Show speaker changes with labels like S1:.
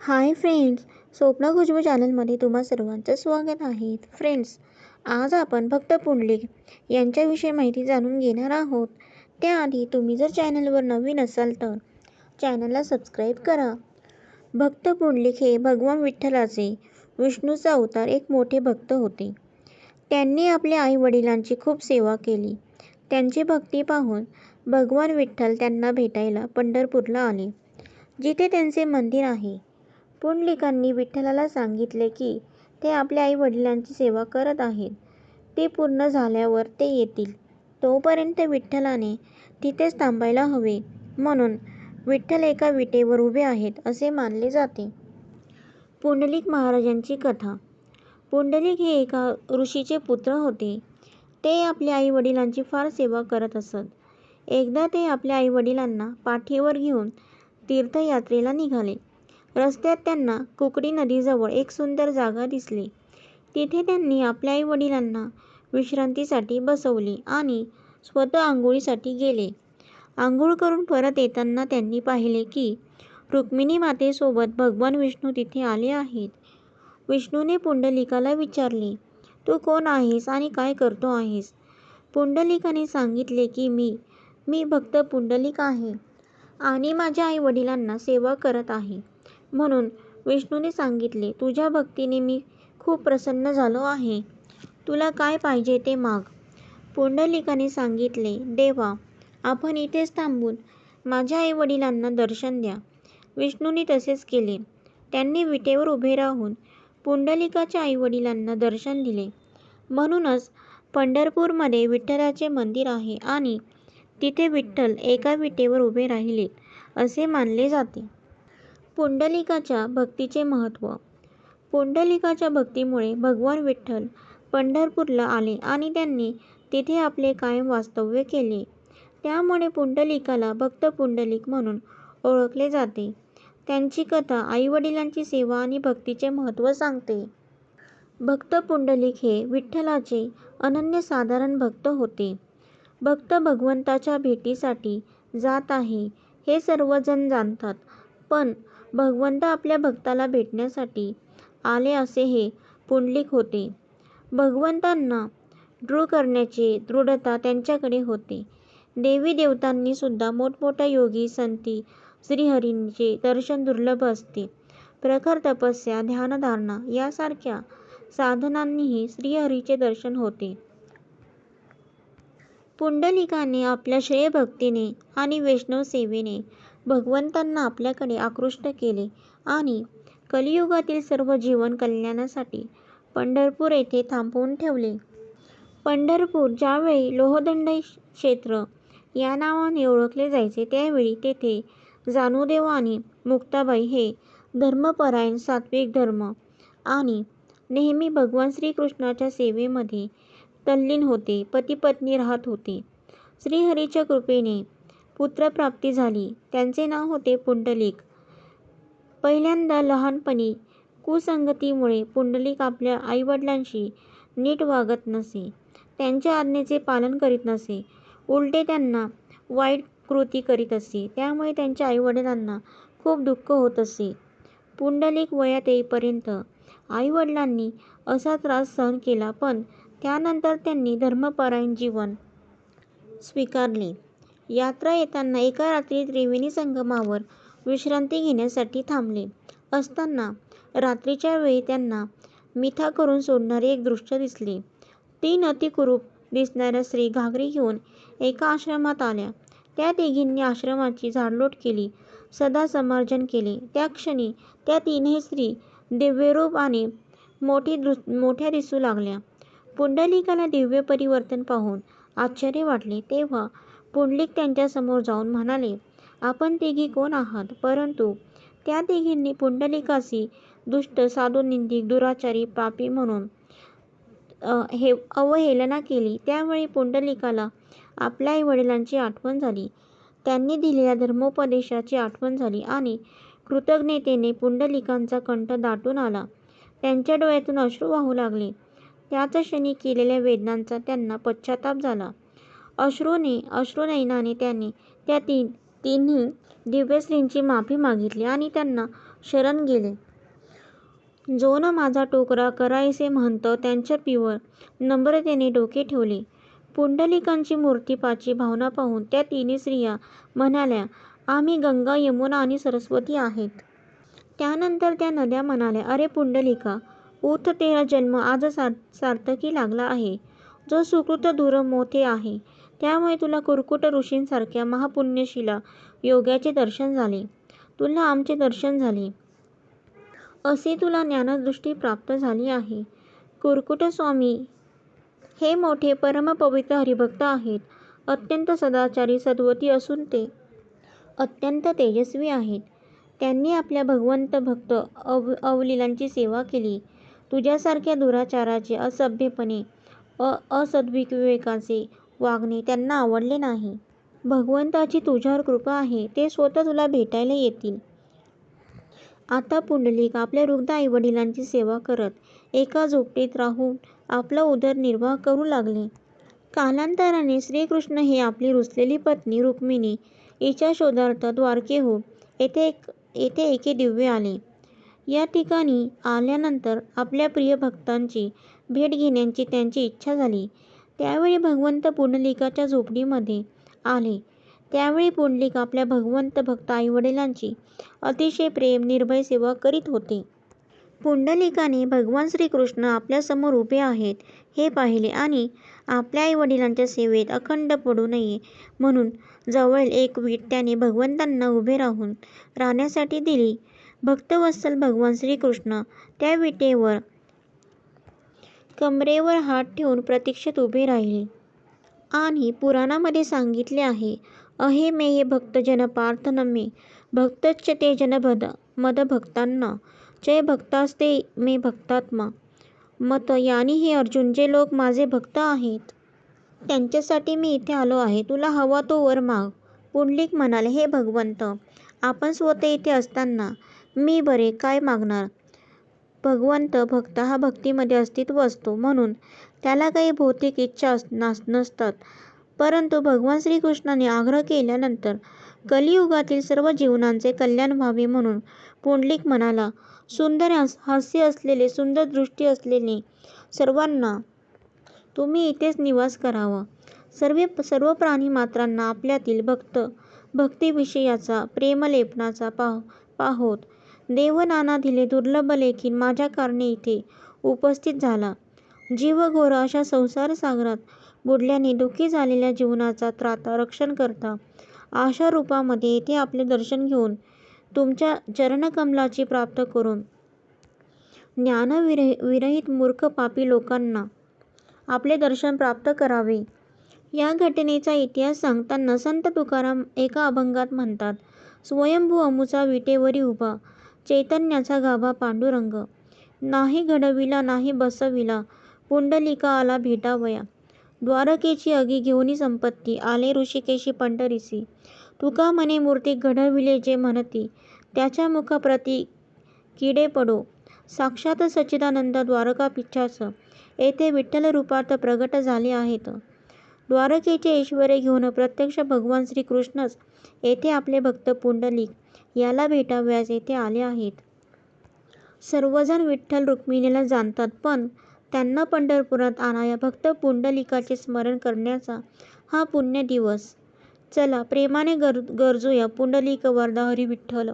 S1: Hi friends स्वप्न खुशबू चॅनलमध्ये तुम्हा सर्वांचं स्वागत आहे. फ्रेंड्स आज आपण भक्त पुंडलिक यांच्याविषयी माहिती जाणून घेणार आहोत. त्याआधी तुम्ही जर चॅनलवर नवीन असाल तर चॅनलला सबस्क्राईब करा. भक्त पुंडलिक हे भगवान विठ्ठलाचे विष्णूचा अवतार एक मोठे भक्त होते. त्यांनी आपल्या आईवडिलांची खूप सेवा केली. त्यांची भक्ती पाहून भगवान विठ्ठल त्यांना भेटायला पंढरपूरला आले जिथे त्यांचे मंदिर आहे. पुंडलिकांनी विठ्ठलाला सांगितले की ते आपल्या आई-वडिलांची सेवा करत आहेत. ती पूर्ण झाल्यावर ते येतील. तोपर्यंत विठ्ठलाने तिथेच थांबायला हवे म्हणून विठ्ठल एका विटेवर उभे आहेत असे मानले जाते. पुंडलिक महाराजांची कथा पुंडलिक हे एका ऋषीचे पुत्र होते. ते आपल्या आई-वडिलांची फार सेवा करत असत. एकदा ते आपल्या आई-वडिलांना पाठीवर घेऊन तीर्थयात्रेला निघाले. रस्त्यात त्यांना कुकडी नदीजवळ एक सुंदर जागा दिसली. तिथे त्यांनी आपल्या आई-वडिलांना विश्रांतीसाठी बसवले आणि स्वतः आंघोळीसाठी गेले. आंघोळ करून परत येताना त्यांनी पाहिले की रुक्मिणी मातेसोबत भगवान विष्णू तिथे आले आहेत. विष्णूने पुंडलिकाला विचारले, तू कोण आहेस आणि काय करतो आहेस? पुंडलिकाने सांगितले की मी मी भक्त पुंडलिक आहे आणि माझ्या आई-वडिलांना सेवा करत आहे. म्हणून विष्णूने सांगितले, तुझ्या भक्तीने मी खूप प्रसन्न झालो आहे. तुला काय पाहिजे ते माग. पुंडलिकाने सांगितले, देवा, आपण इथेच थांबून माझ्या आई-वडिलांना दर्शन द्या. विष्णूने तसेच केले. त्यांनी विटेवर उभे राहून पुंडलिकाच्या आई-वडिलांना दर्शन दिले. म्हणूनच पंढरपूरमध्ये विठ्ठलाचे मंदिर आहे आणि तिथे विठ्ठल एका विटेवर उभे राहिलेत असे मानले जाते. पुंडलिकाच्या भक्तीचे महत्त्व पुंडलिकाच्या भक्तीमुळे भगवान विठ्ठल पंढरपूरला आले आणि त्यांनी तिथे आपले कायम वास्तव्य केले. त्यामुळे पुंडलिकाला भक्त पुंडलिक म्हणून ओळखले जाते. त्यांची कथा आईवडिलांची सेवा आणि भक्तीचे महत्त्व सांगते. भक्त पुंडलिक हे विठ्ठलाचे अनन्यसाधारण भक्त होते. भक्त भगवंताच्या भेटीसाठी जात आहे हे सर्वजण जाणतात. पण भगवंत आपल्या भक्ताला भेटण्यासाठी आले असे हे पुंडलिक होते. भगवंतांना दृढ करण्याची दृढता त्यांच्याकडे होते. देवी-देवतांनी सुद्धा मोठमोठ्या योगी, संती, श्रीहरींचे दर्शन दुर्लभ असते. प्रखर तपस्या, ध्यानधारणा यासारख्या साधनांनीही श्रीहरीचे दर्शन होते. पुंडलिकाने आपल्या श्रेयभक्तीने आणि वैष्णव सेवेने भगवंतांना आपल्याकडे आकृष्ट केले आणि कलियुगातील सर्व जीवन कल्याणासाठी पंढरपूर येथे थांबवून ठेवले. पंढरपूर ज्यावेळी लोहदंड क्षेत्र या नावाने ओळखले जायचे त्यावेळी तेथे जानुदेव आणि मुक्ताबाई हे धर्मपरायण, सात्त्विक धर्म आणि नेहमी भगवान श्रीकृष्णाच्या सेवेमध्ये तल्लीन होते. पती-पत्नी राहत होते. श्रीहरीच्या कृपेने पुत्रप्राप्ती झाली. त्यांचे नाव होते पुंडलिक. पहिल्यांदा लहानपणी कुसंगतीमुळे पुंडलिक आपल्या आईवडिलांशी नीट वागत नसे. त्यांच्या आज्ञेचे पालन करीत नसे. उलटे त्यांना वाईट कृती करीत असे. त्यामुळे त्यांच्या आईवडिलांना खूप दुःख होत असे. पुंडलिक वयात येईपर्यंत आईवडिलांनी असा त्रास सहन केला पण त्यानंतर त्यांनी धर्मपरायण जीवन स्वीकारले. यात्रा येताना एका रात्री त्रिवेणी संगमावर विश्रांती घेण्यासाठी थांबले असताना रात्रीच्या वेळी त्यांना मिथा करून सोडणारे एक दृश्य दिसले. तीन अतिकुरूप दिसणाऱ्या स्त्री घागरी घेऊन एका आश्रमात आल्या. त्या तिघींनी आश्रमाची झाडलोट केली. सदा समार्जन केले. त्या क्षणी त्या तीनही स्त्री दिव्यरूप आणि मोठ्या दिसू लागल्या. पुंडलिकाला दिव्य परिवर्तन पाहून आश्चर्य वाटले. तेव्हा पुंडलिक त्यांच्यासमोर जाऊन म्हणाले, आपण तिघी कोण आहात? परंतु त्या तिघींनी पुंडलिकाची दुष्ट, साधुनिंदक, दुराचारी, पापी म्हणून हे अवहेलना केली. त्यावेळी पुंडलिकाला आपल्या आई-वडिलांची आठवण झाली. त्यांनी दिलेल्या धर्मोपदेशाची आठवण झाली आणि कृतज्ञतेने पुंडलिकांचा कंठ दाटून आला. त्यांच्या डोळ्यातून अश्रू वाहू लागले. त्याच क्षणी केलेल्या वेदनांचा त्यांना पश्चाताप झाला. अश्रूने अश्रुनयनाने त्यांनी त्या तिन्ही दिव्य माफी मागितली आणि त्यांना शरण गेले. जो न माझा टोकरा करायसे म्हणतं त्यांच्या पिवळ नम्रतेने डोके ठेवले. पुंडलिकाची मूर्तीपाची भावना पाहून त्या तिन्ही स्त्रिया म्हणाल्या आम्ही गंगा, यमुना आणि सरस्वती आहेत. त्यानंतर त्या नद्या म्हणाल्या अरे पुंडलिका, उठ तेरा जन्म आज सार्थकी लागला आहे. जो सुकृत दूर मोठे आहे. त्यामुळे तुला कुक्कुट ऋषींसारख्या महापुण्यशीला योग्याचे दर्शन झाले. तुला आमचे दर्शन झाले. अशी तुला ज्ञानदृष्टी प्राप्त झाली आहे. कुक्कुटस्वामी हे मोठे परमपवित्र हरिभक्त आहेत. अत्यंत सदाचारी सद्वती असून ते अत्यंत तेजस्वी आहेत. त्यांनी आपल्या भगवंत भक्त अवलीलांची सेवा केली. तुझ्यासारख्या दुराचाराचे, असभ्यपणे, असद्विवेकाचे वागणे त्यांना आवडले नाही. भगवंताची तुझ्यावर कृपा आहे. ते स्वतः तुला भेटायला येतील. आता पुंडलिक आपल्या वृद्ध आईवडिलांची सेवा करत एका झोपडीत राहून आपला उदरनिर्वाह करू लागले. कालांतराने श्रीकृष्ण हे आपली रुसलेली पत्नी रुक्मिणी हिच्या शोधार्थ द्वारकेहून हो, येथे एके दिव्य आले. या ठिकाणी आल्यानंतर आपल्या प्रिय भक्तांची भेट घेण्याची त्यांची इच्छा झाली. त्यावेळी भगवंत पुंडलिकाच्या झोपडीमध्ये आले. त्यावेळी पुंडलिक आपल्या भगवंत भक्त आईवडिलांची अतिशय प्रेम निर्भय सेवा करीत होते. पुंडलिकाने भगवान श्रीकृष्ण आपल्यासमोर उभे आहेत हे पाहिले आणि आपल्या आईवडिलांच्या सेवेत अखंड पडू नये म्हणून जवळील एक वीट त्याने भगवंतांना उभे राहून राहण्यासाठी दिली. भक्तवत्सल भगवान श्रीकृष्ण त्या विटेवर कमरेवर हात ठेवून प्रतीक्षेत उभे राहिले. आणि पुराणामध्ये सांगितले आहे अहे मे भक्तजन पार्थ न मे भक्तश्च ते जन मद्भक्ताः च भक्तास्ते मे भक्तात्मा मत यानी हे अर्जुन जे लोक माझे भक्त आहेत. त्यांच्यासाठी मी इथे आलो आहे. तुला हवा तो वर माग. पुंडलिक म्हणाले हे भगवंत, आपण स्वतः इथे असताना मी बरे काय मागणार. भगवंत भक्त हा भक्तीमध्ये अस्तित्व असतो म्हणून त्याला काही भौतिक इच्छा नास नसतात. परंतु भगवान श्रीकृष्णाने आग्रह केल्यानंतर कलियुगातील सर्व जीवनांचे कल्याण व्हावे म्हणून पुंडलिक म्हणाला सुंदर हास्य असलेले, सुंदर दृष्टी असलेले सर्वांना तुम्ही इथेच निवास करावा. सर्व प्राणी मात्रांना आपल्यातील भक्त भक्तिविषयाचा पाह पाहोत. देवनाना दिले दुर्लभ लेखीन माझ्या कारणे इथे उपस्थित झाला. जीवघोर अशा संसार सागरात बुडल्याने दु:खी झालेल्या जीवनाचा त्राता रक्षण करता अशा रूपामध्ये येथे आपले दर्शन घेऊन तुमच्या चरणकमलाची प्राप्ती करून ज्ञानविरहित मूर्ख पापी लोकांना आपले दर्शन प्राप्त करावे. या घटनेचा इतिहास सांगताना संत तुकाराम एका अभंगात म्हणतात स्वयंभू अमुचा विटेवरी उभा चैतन्याचा गाभा पांडुरंग. नाही घडविला नाही बसविला पुंडलिका आला भेटावया. द्वारकेची आगी घेऊनी संपत्ती आले ऋषिकेशी पंढरीसी. तुका म्हणे मूर्ती घडविले जे म्हणती त्याच्या मुखप्रती किडे पडो. साक्षात सच्चिदानंद द्वारकाधीशाच येथे विठ्ठलरूपात प्रगट झाले आहेत. द्वारकेचे ऐश्वर्य घेऊन प्रत्यक्ष भगवान श्रीकृष्णच येथे आपले भक्त पुंडलिक याला भेटावयास येथे आले आहेत. सर्वजण विठ्ठल रुक्मिणीला जाणतात पण त्यांना पंढरपुरात आणाया भक्त पुंडलिकाचे स्मरण करण्याचा हा पुण्य दिवस. चला प्रेमाने गरजूया पुंडलिक वरदा हरी विठ्ठल